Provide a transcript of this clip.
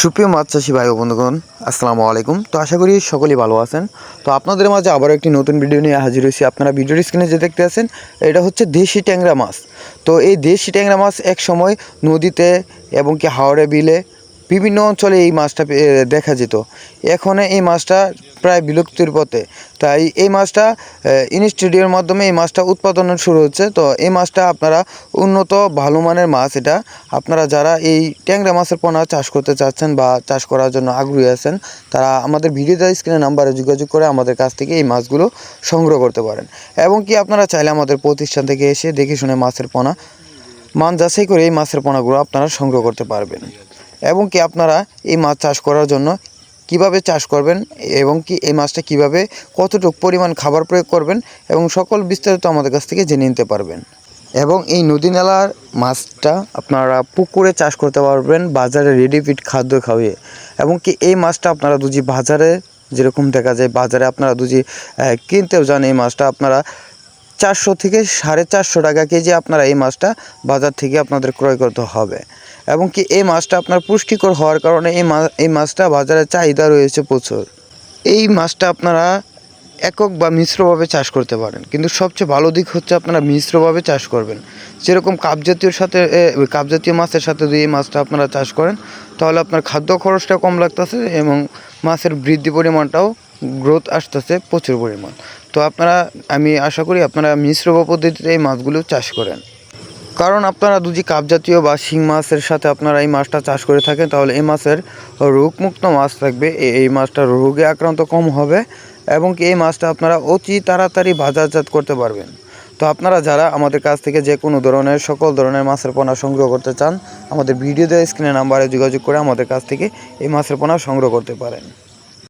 সুপ্রিয় মাছ চাষি ভাই বন্ধুগণ, আসসালামু আলাইকুম। তো আশা করি সকলেই ভালো আছেন। তো আপনাদের মাঝে আবার একটি নতুন ভিডিও নিয়ে হাজির হয়েছি। আপনারা ভিডিওর স্ক্রিনে যে দেখতে আছেন, এটা হচ্ছে দেশি ট্যাংরা মাছ। তো এই দেশি ট্যাংরা মাছ এক সময় নদীতে এবং কি হাওড়ে বিলে বিভিন্ন অঞ্চলে এই মাছটা দেখা যেত। এখন এই মাছটা প্রায় বিলুপ্তির পথে। তাই এই মাছটা ইনস্টিডিওর মাধ্যমে এই মাছটা উৎপাদন শুরু হচ্ছে। তো এই মাছটা আপনারা উন্নত, ভালো মানের মাছ এটা আপনারা যারা এই ট্যাংরা মাছের পোনা চাষ করতে চাচ্ছেন বা চাষ করার জন্য আগ্রহী আছেন, তারা আমাদের ভিডিও দেওয়া স্ক্রিনে নাম্বারে যোগাযোগ করে আমাদের কাছ থেকে এই মাছগুলো সংগ্রহ করতে পারেন। এবং কি আপনারা চাইলে আমাদের প্রতিষ্ঠান থেকে এসে দেখে শুনে মাছের পোনা, মান যাচাই করে এই মাছের পোনাগুলো আপনারা সংগ্রহ করতে পারবেন। এবং কি আপনারা এই মাছ চাষ করার জন্য কীভাবে চাষ করবেন এবং কি এই মাছটা কীভাবে, কতটুকু পরিমাণ খাবার প্রয়োগ করবেন এবং সকল বিস্তারিত আমাদের কাছ থেকে জেনে নিতে পারবেন। এবং এই নদী নালার মাছটা আপনারা পুকুরে চাষ করতে পারবেন, বাজারে রেডি ফিট খাদ্য খাওয়িয়ে এবং কি এই মাছটা আপনারা দুজি বাজারে, যেরকম দেখা যায় বাজারে আপনারা দুজি কিনতেও যান, এই মাছটা আপনারা চারশো থেকে সাড়ে চারশো টাকা কেজি আপনারা এই মাছটা বাজার থেকে আপনাদের ক্রয় করতে হবে। এবং কি এই মাছটা আপনার পুষ্টিকর হওয়ার কারণে এই মা এই মাছটা বাজারে চাহিদা রয়েছে প্রচুর। এই মাছটা আপনারা একক বা মিশ্রভাবে চাষ করতে পারেন। কিন্তু সবচেয়ে ভালো দিক হচ্ছে আপনারা মিশ্রভাবে চাষ করবেন। যেরকম কাপ জাতীয়র সাথে কাপজাতীয় মাছের সাথে যদি এই মাছটা আপনারা চাষ করেন, তাহলে আপনার খাদ্য খরচটা কম লাগতেছে এবং মাছের বৃদ্ধি পরিমাণটাও গ্রোথ আসতেছে প্রচুর পরিমাণ। তো আপনারা, আমি আশা করি আপনারা মিশ্র পদ্ধতিতে এই মাছগুলো চাষ করেন। কারণ আপনারা দুজি কাপ জাতীয় বা শিং মাছের সাথে আপনারা এই মাছটা চাষ করে থাকেন, তাহলে এই মাছের রোগমুক্ত মাছ থাকবে। এই মাছটা রোগে আক্রান্ত কম হবে এবং কি এই মাছটা আপনারা অতি তাড়াতাড়ি বাজারজাত করতে পারবেন। তো আপনারা যারা আমাদের কাছ থেকে যে কোনো ধরনের, সকল ধরনের মাছের পোনা সংগ্রহ করতে চান, আমাদের ভিডিও দেওয়া স্ক্রিনে নাম্বারে যোগাযোগ করে আমাদের কাছ থেকে এই মাছের পোনা সংগ্রহ করতে পারেন।